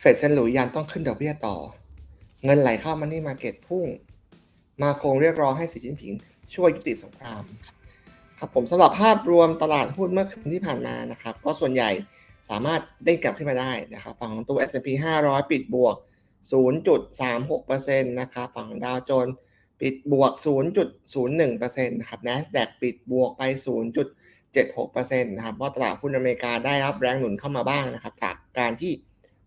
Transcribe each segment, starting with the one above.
เฟดเซนหลุยยันต้องขึ้นดอกเบี้ยต่อ เงินไหลเข้ามันนี่มาเก็ตพุ่ง มาโคงเรียกร้องให้สีจิ้นผิง ช่วยยุติสงคราม ครับผมสำหรับภาพรวมตลาดหุ้นเมื่อคืนที่ผ่านมานะครับ ก็ส่วนใหญ่สามารถเด้งกลับขึ้นมาได้นะครับ ฝั่งของตัว S&P 500 ปิดบวก 0.36%นะครับ ฝั่งดาวโจนส์ปิดบวก 0.01%นะครับ NASDAQ ปิดบวกไป 0.76%นะครับเพราะตลาดหุ้นอเมริกาได้รับแรงหนุนเข้ามาบ้างนะครับ จากการที่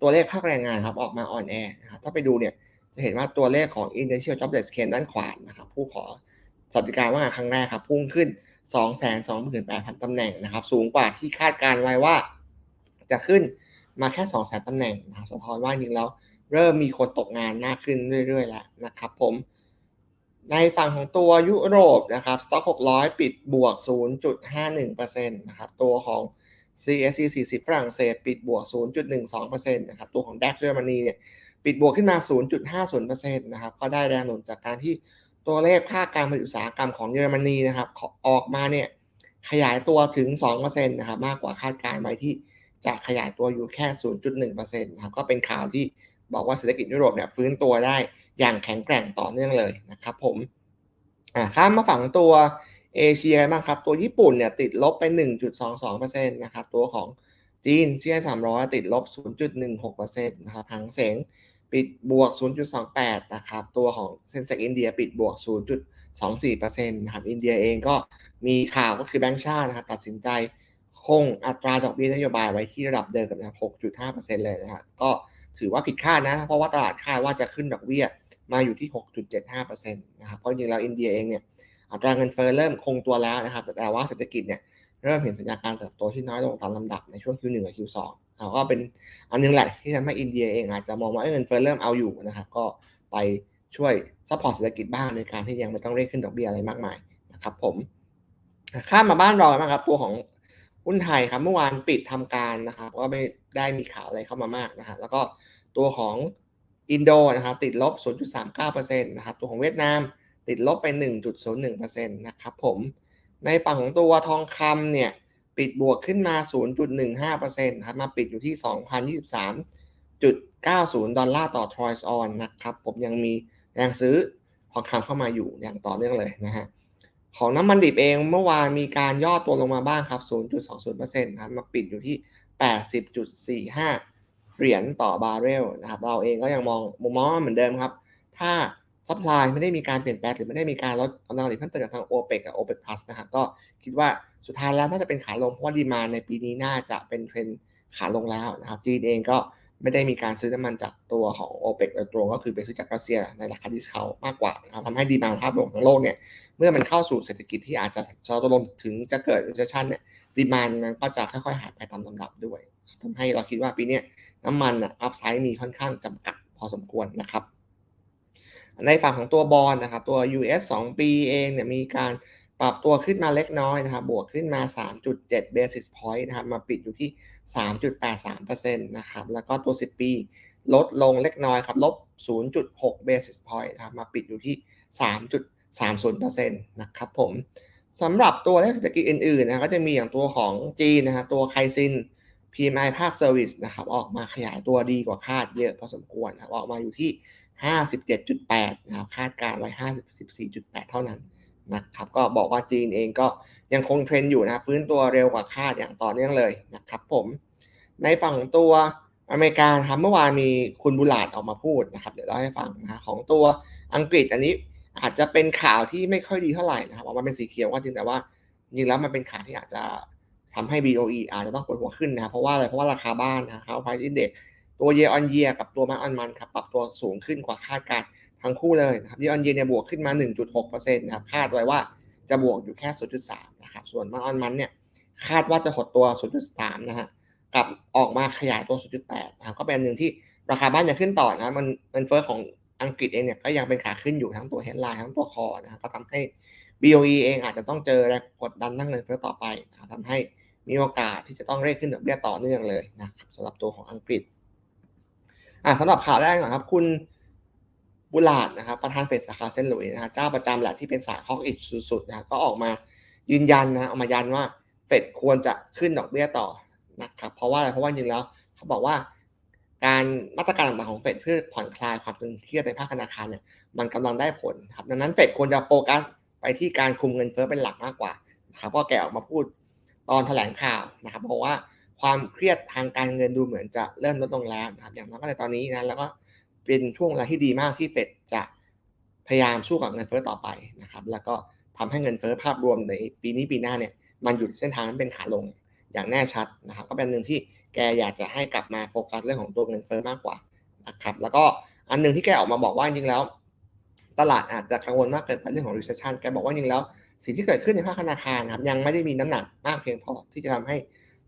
ตัวเลขภาคแรงงานครับออกมาอ่อนแอนะครับถ้าไปดูเนี่ยจะเห็นว่าตัวเลขของ Initial Jobless Claim ด้านขวานะครับผู้ขอสวัสดิการว่างงานครั้งแรกครับพุ่งขึ้น 228,000ตำแหน่งนะครับ สูงกว่าที่คาดการไว้ว่า จะขึ้นมาแค่ 200,000ตำแหน่งนะครับสะท้อนว่าจริงแล้วเริ่มมีคนตกงานมากขึ้นเรื่อยๆแล้วนะครับผม ในฝั่งของตัวยุโรปนะครับสต็อก600 ปิดบวก 0.51%นะครับตัวของ CAC 40 ฝรั่งเศส ปิดบวก 0.12%นะครับตัวของ DAX เยอรมนีเนี่ยปิดบวกขึ้นมา 0.50%นะครับก็ได้แรงหนุนจากการที่ตัวเลขภาคการผลิตอุตสาหกรรมของเยอรมนีนะครับออกมาเนี่ยขยายตัวถึง2%นะครับมากกว่าคาดการไว้ที่จะขยายตัวอยู่แค่ 0.1%นะครับก็เป็นข่าวที่บอกว่าเศรษฐกิจยุโรปเนี่ยฟื้นตัวได้อย่างแข็งแกร่งต่อเนื่องเลยนะครับผมข้ามมาฝั่งตัว เอเชียบ้างครับ ตัวญี่ปุ่นเนี่ยติดลบไป 1.22%นะครับ ตัวของจีนเซีไอ300 ติดลบ 0.16%นะครับหางเสงปิดบวก 0.28 นะครับ ตัวของเซ็นเซกอินเดียปิดบวก 0.24%นะครับ อินเดียเองก็มีข่าวก็คือแบงก์ชาตินะครับตัดสินใจคงอัตราดอกเบี้ยนโยบายไว้ที่ระดับเดิมกับนะครับ6.5%เลยนะครับ ก็ถือว่าผิดคาดนะ เพราะว่าตลาดคาดว่าจะขึ้นดอกเบี้ยมาอยู่ที่ 6.75%นะครับ เพราะจริงแล้วอินเดียเองเนี่ย อัตราเงินเฟ้อเริ่มคงตัวแล้วนะครับ แต่ว่าเศรษฐกิจเนี่ยเริ่มเห็นสัญญาการเติบโตที่น้อยลงตามลำดับในช่วง Q1 กับ Q2 เราก็เป็นอันนึงแหละที่ทำให้อินเดียเองอาจจะมองว่าเงินเฟ้อเริ่มเอาอยู่นะครับ ก็ไปช่วยซัพพอร์ตเศรษฐกิจบ้างในการที่ยังไม่ต้องเร่งขึ้นดอกเบี้ยอะไรมากมายนะครับผมข้ามมาบ้านเราบ้างครับ ตัวของหุ้นไทยครับเมื่อวานปิดทำการนะครับก็ไม่ได้มีข่าวอะไรเข้ามามากนะฮะแล้วก็ตัวของอินโดนะครับติดลบ 0.39%นะครับตัวของเวียดนาม ติดลบไป 1.01%นะครับผมในฝั่งของตัวทองคำเนี่ยปิดบวกขึ้นมา 0.15%ครับมาปิดอยู่ที่ 2,023.90 ดอลลาร์ต่อทรอยส์ออนนะครับผมยังมีแรงซื้อทองคำเข้ามาอยู่อย่างต่อเนื่องเลยนะฮะของน้ำมันดิบเองเมื่อวานมีการย่อตัวลงมาบ้างครับ 0.20%ครับมาปิดอยู่ที่ 80.45 เหรียญต่อบาร์เรลนะครับเราเองก็ยังมองมุมมองเหมือนเดิมครับ ถ้า ซัพพลายไม่ได้มีการเปลี่ยนแปลงหรือไม่ได้มีการลดกำลังผลิตเพิ่มเติมจากทาง o p e ปกกับ o p e ป Plus นะครับก็คิดว่าสุดท้ายแล้วน่าจะเป็นขาลงเพราะว่าดีมาในปีนี้น่าจะเป็นเทรนขาลงแล้วนะครับจีนเองก็ไม่ได้มีการซื้อน้ำมันจากตัวของ o p e ปกโดยตรงก็คือไปซื้อจากรัสเซียในราคาดิสเคามากกว่านะครับทำให้ดีมาภาพรวมทั้งโลกเนี่ยเมื่อมันเข้าสู่เศรษฐกิจที่อาจจะชะลอตัวลงถึงจะเกิด recession เนี่ยดีมานนั้นก็จะค่อยๆหายไปตามลำดับด้วยทำให้เราคิดว่าปีนี้น้ำมันอะอัพไซด์มีค่อนข้างจำกัดพอสมควรนะครับ ในฝั่งของตัวบอลนะครับตัว US 2 ปีเองเนี่ยมีการปรับตัวขึ้นมาเล็กน้อยนะครับบวกขึ้นมา 3.7 basis point นะครับมาปิดอยู่ที่ 3.83%นะครับแล้วก็ตัว 10 ปีลดลงเล็กน้อยครับลบ 0.6 basis point นะครับมาปิดอยู่ที่ 3.30%นะครับผมสำหรับตัวเลขเศรษฐกิจอื่นๆนะก็จะมีอย่างตัวของจีนนะฮะตัวไคซิน PMI ภาคเซอร์วิสนะครับออกมาขยายตัวดีกว่าคาดเยอะพอสมควรนะครับออกมาอยู่ที่ 57.8นะครับคาดการไว้ 54.8 เท่านั้นนะครับก็บอกว่าจีนเองก็ยังคงเทรนด์อยู่นะฟื้นตัวเร็วกว่าคาดอย่างต่อเนื่องเลยนะครับผมในฝั่งตัวอเมริกาครับเมื่อวานมีคุณบุลาดออกมาพูดนะครับเดี๋ยวเล่าให้ฟังนะของตัวอังกฤษอันนี้อาจจะเป็นข่าวที่ไม่ค่อยดีเท่าไหร่นะครับออกมาเป็นสีเขียวก็จริงแต่ว่าจริงแล้วมันเป็นข่าวที่อาจจะทำให้ BOE อาจจะต้องปวดหัวขึ้นนะครับเพราะว่าอะไรเพราะว่าราคาบ้านนะครับ Price Index ตัว year on year กับตัว month on month ครับปรับตัวสูงขึ้นกว่าคาดการทั้งคู่เลยนะครับ year on year เนี่ยบวกขึ้นมา 1.6%นะครับคาดไว้ว่าจะบวกอยู่แค่ 0.3 นะครับ ส่วน month on month เนี่ยคาดว่าจะหดตัว 0.3 นะฮะกับออกมาขยายตัว 0.8 นะครับก็เป็นอันหนึ่งที่ราคาบ้านยังขึ้นต่อนะมันเงินเฟ้อของอังกฤษเองเนี่ยก็ยังเป็นขาขึ้นอยู่ทั้งตัว headline ทั้งตัวคอนะครับก็ทำให้ BOE เองอาจจะต้องเจอแรงกดดันทั้งเงินเฟ้อต่อไปนะทำให้มีโอกาสที่จะต้องเร่งขึ้นดอกเบี้ยต่อเนื่องเลยนะครับสำหรับตัวของอังกฤษ อ่าสำหรับข่าวแรกนะครับ คุณบุลาดนะครับประธานเฟดสาขาเซนต์หลุยส์นะฮะเจ้าประจำแหละที่เป็นสายคอกอิชสุดๆนะก็ออกมายืนยันนะออกมายันว่าเฟดควรจะขึ้นดอกเบี้ยต่อนะครับเพราะว่าอะไรเพราะว่าจริงแล้วเขาบอกว่าการมาตรการต่างๆของเฟดเพื่อผ่อนคลายความตึงเครียดในภาคธนาคารเนี่ยมันกำลังได้ผลครับดังนั้นเฟดควรจะโฟกัสไปที่การคุมเงินเฟ้อเป็นหลักมากกว่านะครับก็แกออกมาพูดตอนแถลงข่าวนะครับบอกว่า ความเครียดทางการเงินดูเหมือนจะเริ่มลดลงแล้วนะครับอย่างน้อยก็ในตอนนี้นะแล้วก็เป็นช่วงเวลาที่ดีมากที่เฟดจะพยายามสู้กับเงินเฟ้อต่อไปนะครับ แล้วก็ทำให้เงินเฟ้อภาพรวมในปีนี้ปีหน้าเนี่ยมันหยุดเส้นทางนั้นเป็นขาลงอย่างแน่ชัดนะครับ ก็เป็นหนึ่งที่แกอยากจะให้กลับมาโฟกัสเรื่องของตัวเงินเฟ้อมากกว่านะครับ แล้วก็อันหนึ่งที่แกออกมาบอกว่าจริงแล้ว ตลาดอาจจะกังวลมากเกินไปเรื่องของ recession แกบอกว่าจริงแล้ว สิ่งที่เกิดขึ้นในภาคธนาคารนะครับยังไม่ได้มีน้ำหนักมากเพียงพอที่จะทำให้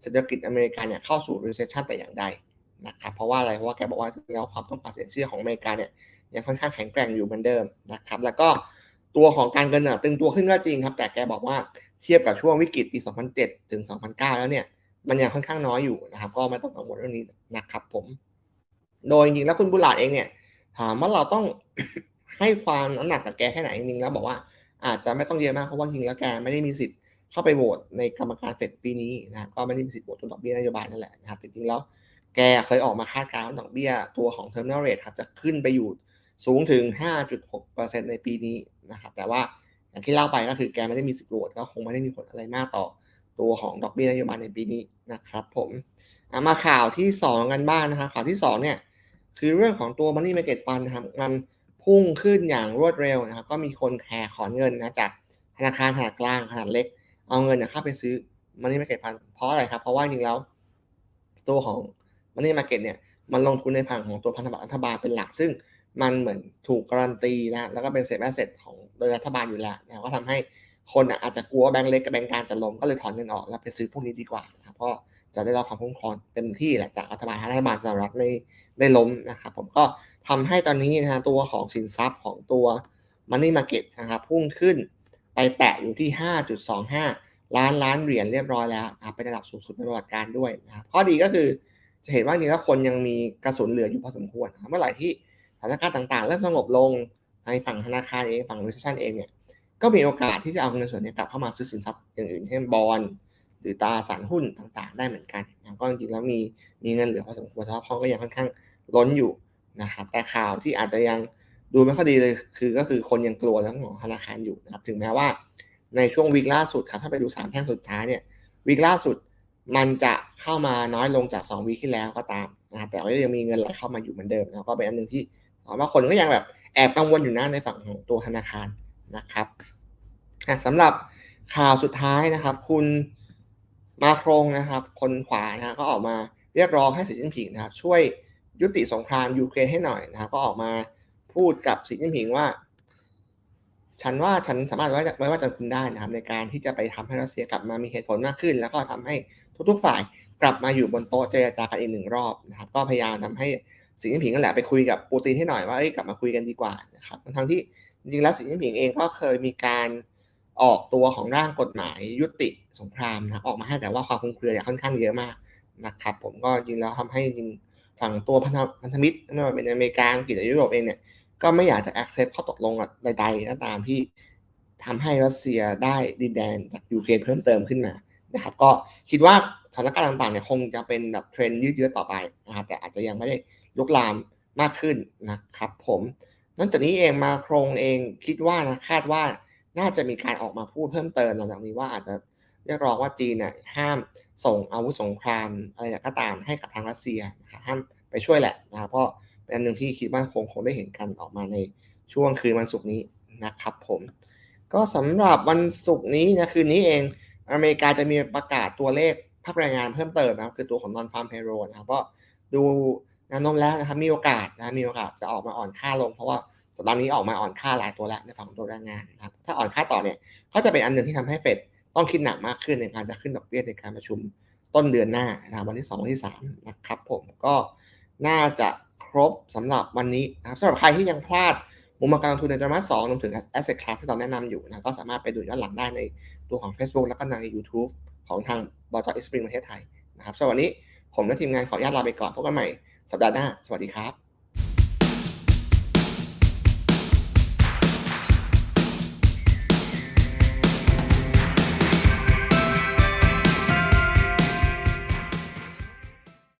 เศรษฐกิจอเมริกาเนี่ยเข้าสู่ recession แต่อย่างใดนะครับเพราะว่าอะไรเพราะว่าแกบอกว่าแล้วความต้องการสินเชื่อของอเมริกาเนี่ยยังค่อนข้างแข็งแกร่งอยู่เหมือนเดิมนะครับแล้วก็ตัวของการเงินตึงตัวขึ้นก็จริงครับ แต่แกบอกว่าเทียบกับช่วงวิกฤตปี 2007 ถึง 2009 แล้วเนี่ยมันยังค่อนข้างน้อยอยู่นะครับ ก็ไม่ต้องกังวลเรื่องนี้นะครับผม โดยจริงแล้วคุณบุลาดเองเนี่ยถามว่าเราต้องให้ความน้ำหนักกับแกแค่ไหนจริงๆแล้วบอกว่าอาจจะไม่ต้องเยอะมากเพราะว่าจริงแล้วแกไม่ได้มีสิทธิ์ เข้าไปโหวตในกรรมการเฟดปีนี้นะก็ไม่ได้มีสิทธิ์โหวตตัวดอกเบี้ยนโยบายนั่นแหละนะครับจริงๆแล้วแกเคยออกมาคาดการณ์ดอกเบี้ยตัวของ terminal rate ครับจะขึ้นไปอยู่สูงถึง 5.6%ในปีนี้นะครับแต่ว่าอย่างที่เล่าไปก็คือแกไม่ได้มีสิทธิ์โหวตก็คงไม่ได้มีผลอะไรมากต่อตัวของดอกเบี้ยนโยบายในปีนี้นะครับผมมาข่าวที่ 2 กันบ้างนะครับข่าวที่ 2 เนี่ยคือเรื่องของตัว money market fund นะครับมันพุ่งขึ้นอย่างรวดเร็วนะครับก็มีคนแห่ขอนเงินนะจากธนาคารขนาดกลางขนาดเล็ก เอาเงินเข้าไปซื้อ money market fund เพราะอะไรครับ เพราะว่าจริงแล้ว ตัวของ money market เนี่ยมันลงทุนในผังของตัวพันธบัตรรัฐบาลเป็นหลักซึ่งมันเหมือนถูกการันตีนะแล้วก็เป็นเซฟแอสเซทของโดยรัฐบาลอยู่แล้วนะก็ทำให้คนอาจจะกลัวแบงก์เล็กกับแบงก์กลางจะล้มก็เลยถอนเงินออกแล้วไปซื้อพวกนี้ดีกว่านะครับเพราะจะได้รับความคุ้มครองเต็มที่แหละจากรัฐบาลรัฐบาลสหรัฐไม่ได้ล้มนะครับผมก็ทำให้ตอนนี้นะฮะตัวของสินทรัพย์ของตัว Money Market นะครับพุ่งขึ้น ไปแตะอยู่ที่ 5.25 ล้านล้านเหรียญเรียบร้อยแล้วนะเป็นระดับสูงสุดในประวัติการด้วยนะครับข้อดีก็คือจะเห็นว่านี่แล้วคนยังมีกระสุนเหลืออยู่พอสมควรเมื่อไหร่ที่สถานการณ์ต่างๆ เริ่มสงบลงในฝั่งธนาคารเองฝั่ง recession เองเนี่ยก็มีโอกาสที่จะเอาเงินส่วนนี้กลับเข้ามาซื้อสินทรัพย์อย่างอื่นเช่นบอลหรือตราสารหุ้นต่างๆ ได้เหมือนกันนะก็จริงๆแล้วมีมีเงินเหลือพอสมควรสภาพคล่องก็ยังค่อนข้างล้นอยู่นะครับแต่ข่าวที่อาจจะยัง ดูไม่ค่อยดีเลยคือก็คือคนยังกลัวเรื่องของธนาคารอยู่นะครับถึงแม้ว่าในช่วงวีคล่าสุดครับถ้าไปดูสามแท่งสุดท้ายเนี่ยวีคล่าสุดมันจะเข้ามาน้อยลงจาก2วีคที่แล้วก็ตามนะครับแต่ก็ยังมีเงินไหลเข้ามาอยู่เหมือนเดิมนะก็เป็นอันหนึ่งที่ถามว่าคนก็ยังแบบแอบกังวลอยู่นะในฝั่งของตัวธนาคารนะครับสำหรับข่าวสุดท้ายนะครับ คุณมาโครงนะครับ คนขวานะก็ออกมาเรียกร้องให้สีจิ้นผิงนะครับ ช่วยยุติสงครามยูเครนให้หน่อยนะครับก็ออกมา พูดกับสีจิ้นผิงว่า ฉันว่าฉันสามารถไว้ไว้ว่าจะคุณได้นะครับ ในการที่จะไปทำให้รัสเซียกลับมามีเหตุผลมากขึ้น แล้วก็ทำให้ทุกๆฝ่ายกลับมาอยู่บนโต๊ะเจรจากันอีกหนึ่งรอบนะครับ ก็พยายามทำให้สีจิ้นผิงนั่นแหละไปคุยกับปูตินให้หน่อยว่าเอ้ยกลับมาคุยกันดีกว่านะครับทั้งที่จริงแล้วสีจิ้นผิงเองก็เคยมีการออกตัวของร่างกฎหมายยุติสงครามนะออกมาให้แต่ว่าความคลุมเครือค่อนข้างเยอะมากนะครับผมก็จริงแล้วทำให้จริงฝั่งตัวพันธมิตรไม่ว่าเป็นอเมริกาอังกฤษหรือยุโรปเองเนี่ย ก็ไม่อยากจะ accept ข้อตกลงใดๆก็ตามที่ทำให้รัสเซียได้ดินแดนจากยูเครนเพิ่มเติมขึ้นมานะครับ ก็คิดว่าสถานการณ์ต่างๆเนี่ยคงจะเป็นแบบเทรนด์ยืดเยื้อต่อไปนะครับ แต่อาจจะยังไม่ได้ลุกลามมากขึ้นนะครับผมนอกจากนี้เองมาโครงเองคิดว่านะคาดว่าน่าจะมีการออกมาพูดเพิ่มเติมหลังจากนี้ว่าอาจจะเรียกร้องว่าจีนเนี่ยห้ามส่งอาวุธสงครามอะไรก็ตามให้กับทางรัสเซียนะครับห้ามไปช่วยแหละนะครับเพราะ เป็นอันหนึ่งที่คิดว่าคงคงได้เห็นกันออกมาในช่วงคืนวันศุกร์นี้นะครับผมก็สำหรับวันศุกร์นี้นะคืนนี้เองอเมริกาจะมีประกาศตัวเลขภาคแรงงานเพิ่มเติมนะครับคือตัวของ non farm payroll นะครับก็ดูแนวโน้มแล้วนะครับมีโอกาสนะมีโอกาสจะออกมาอ่อนค่าลง เพราะว่าสัปดาห์นี้ออกมาอ่อนค่าหลายตัวแล้วในฝั่งของตัวแรงงานนะครับถ้าอ่อนค่าต่อเนี่ยก็จะเป็นอันหนึ่งที่ทำให้เฟดต้องคิดหนักมากขึ้นในการจะขึ้นดอกเบี้ยในการประชุมต้นเดือนหน้านะครับวันที่2วันที่3นะครับผมก็น่าจะ ครบสำหรับวันนี้นะครับสำหรับใครที่ยังพลาดมุมมองการลงทุนในไตรมาสสองรวมถึง asset class ที่เราแนะนำอยู่นะก็สามารถไปดูย้อนหลังได้ในตัวของ Facebook แล้วก็ใน YouTube ของทางบอทอิสปริงประเทศไทยนะครับสำหรับวันนี้ผมและทีมงานขออนุญาตลาไปก่อนพบกันใหม่สัปดาห์หน้า สวัสดีครับ